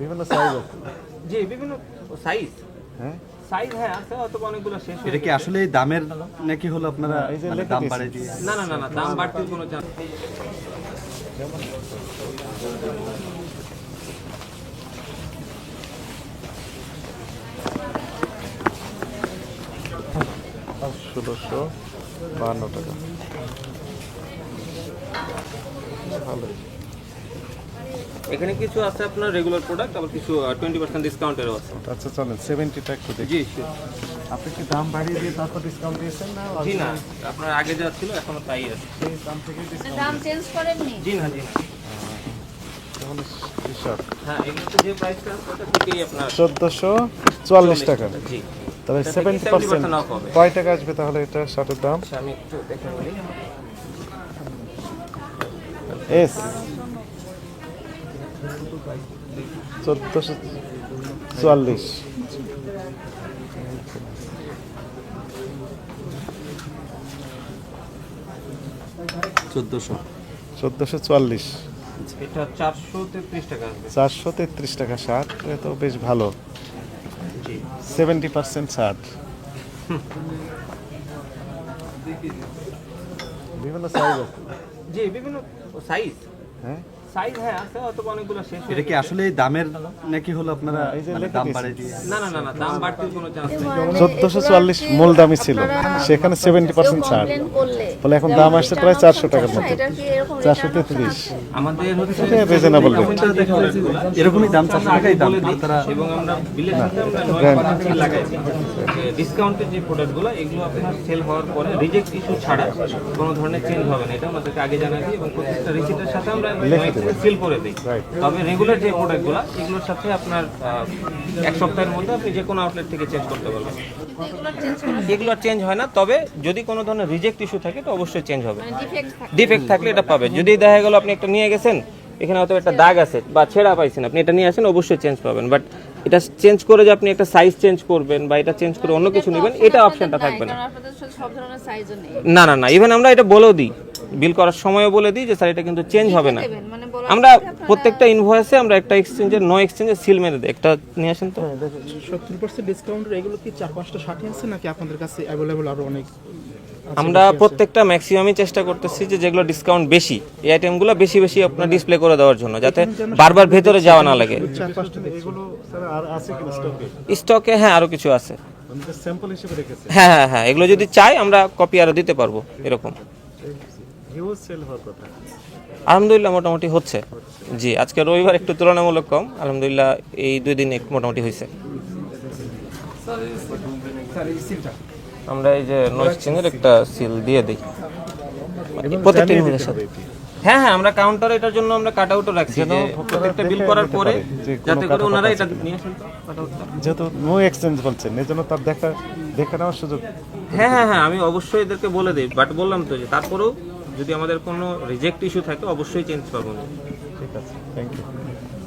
বিভিন্ন সাইজ আছে। জি বিভিন্ন সাইজ হ্যাঁ? সাইজ হ্যাঁ আছে হয়তো অনেকগুলো শেষ এটা কি আসলে দামের নাকি হলো আপনারা এই যে মানে দাম। বাড়িয়ে দিয়ে? না না না না দাম বাড়তির কোনো চান্স ষোলোশো বাহান্ন টাকা। ভালো। এখানে কিছু আছে আপনার রেগুলার প্রোডাক্ট আবার কিছু টোয়েন্টি পার্সেন্ট ডিসকাউন্টেরও আছে। আচ্ছা চলেন সেভেন্টিটা একটু দেখি। জি আপনি কি দাম বাড়িয়ে দিয়ে তারপর ডিসকাউন্ট দিয়েছেন না? জি না আপনার আগে যা ছিল এখনও তাই আছে। দাম থেকে ডিসকাউন্ট দাম চেঞ্জ করেননি? জি না জি না। হ্যাঁ এগুলোতে যে প্রাইসটা ওটা থেকেই আপনার চোদ্দোশো চুয়াল্লিশ টাকা। জি। সেভেন্টি 70% পার্সেন্ট কয় টাকা আসবে তাহলে এটা শার্টের দাম? আচ্ছা, আমি একটু দেখে বলি। এস। চোদ্দোশো চুয়াল্লিশ। চোদ্দোশো। চোদ্দোশো চুয়াল্লিশ। এটা চারশো তেত্রিশ টাকা চারশো তেত্রিশ টাকা শার্ট এ তো বেশ ভালো। সেভেন্টি পার্সেন্ট শার্ট বিভিন্ন সাইজ আছে। জি বিভিন্ন সাইজ হ্যাঁ? সাইজ হ্যাঁ আছে হয়তো অনেকগুলো শেষ এটা কি আসলে দামের নাকি হলো আপনারা মানে দাম। বাড়িয়ে দিয়ে? না না না না দাম বাড়তির কোনো চান্স নেই। চোদ্দোশো চুয়াল্লিশ মূল দামই ছিল। সেখানে সেভেন্টি পার্সেন্ট ছাড়। কমপ্লেন ফলে এখন দাম আসছে প্রায় চারশো টাকার মতো। এটা কি এরকম চারশো return option তেত্রিশ। আছে? আমাদের হচ্ছে রিজনেবল এরকমই দাম চারশো টাকাই দাম। বলে এবং আমরা বিলের সাথে আমরা নয় brand। লাগাইছি। ডিসকাউন্টের যে প্রোডাক্টগুলো এগুলো আপনার সেল হওয়ার পরে রিজেক্ট ইস্যু ছাড়া কোনো ধরনের চেঞ্জ হবে না। এটা আমাদেরকে আগে জানাই এবং প্রত্যেকটা রিসিটের সাথে আমরা সিল করে দিই। তবে রেগুলার যে প্রোডাক্টগুলো এগুলোর সাথে আপনার এক সপ্তাহের মধ্যে আপনি যে কোনো আউটলেট থেকে চেঞ্জ করতে পারবেন। এগুলো চেঞ্জ হয় না তবে যদি কোনো ধরনের রিজেক্ট ইস্যু থাকে তো অবশ্যই চেঞ্জ হবে। মানে ডিফেক্ট থাকলে এটা পাবে। যদি দেখা গেল আপনি একটা নিয়ে গেছেন এখানে হয়তো একটা দাগ আছে বা ছেঁড়া পাইছেন আপনি এটা নিয়ে আসেন অবশ্যই চেঞ্জ পাবেন। বাট এটা চেঞ্জ করে যে আপনি একটা সাইজ চেঞ্জ করবেন বা এটা চেঞ্জ করে অন্য কিছু নেবেন এটা অপশনটা থাকবে না। না না না ইভেন আমরা এটা বলেও দিই। বিল করার সময়ও বলে দিই যে স্যার এটা কিন্তু চেঞ্জ হবে না। মানে আমরা প্রত্যেকটা ইনভয়েসে আমরা একটা এক্সচেঞ্জের নো এক্সচেঞ্জের সিল মেরে দিই। একটা নিয়ে আসেন তো। সত্তর পার্সেন্ট ডিসকাউন্টের এগুলো কি চার পাঁচটা ষাটে আছে নাকি আপনাদের কাছে অ্যাভেলেবল আরও অনেক আমরা প্রত্যেকটা ম্যাক্সিমামই চেষ্টা করতেছি যে যেগুলো ডিসকাউন্ট বেশি এই আইটেমগুলো বেশি বেশি আপনার ডিসপ্লে করে দেওয়ার জন্য যাতে বারবার ভেতরে যাওয়া না লাগে। চার পাঁচটা দেখছি। এগুলো স্যার আর আছে কিনা স্টকে স্টকে হ্যাঁ আরও কিছু আছে। আমি তো স্যাম্পল হিসেবে রেখেছি হ্যাঁ হ্যাঁ হ্যাঁ এগুলো যদি চাই আমরা কপি আরও দিতে পারব এরকম। হিউজ সেল হওয়ার কথা। আলহামদুলিল্লাহ মোটামুটি হচ্ছে। জি আজকে রবিবার একটু তুলনামূলক কম। আলহামদুলিল্লাহ এই দুই দিন একটু মোটামুটি হয়েছে। আমরা এই যে চেঞ্জের একটা সিল দিয়ে দিই। প্রত্যেকটা ইউনিটের সাথে। হ্যাঁ হ্যাঁ আমরা কাউন্টার এটার জন্য আমরা কাট আউটও রাখছি। যে প্রত্যেকটা বিল করার পরে যাতে করে ওনারা এটা নিয়ে আসেন। যেহেতু নো এক্সচেঞ্জ বলছেন এই জন্য তার দেখা দেখে নেওয়ার সুযোগ হ্যাঁ হ্যাঁ হ্যাঁ আমি অবশ্যই এদেরকে বলে দিই। বাট বললাম তো যে তারপরেও যদি আমাদের কোনো রিজেক্ট ইস্যু থাকে অবশ্যই চেঞ্জ পাবো। ঠিক আছে থ্যাংক ইউ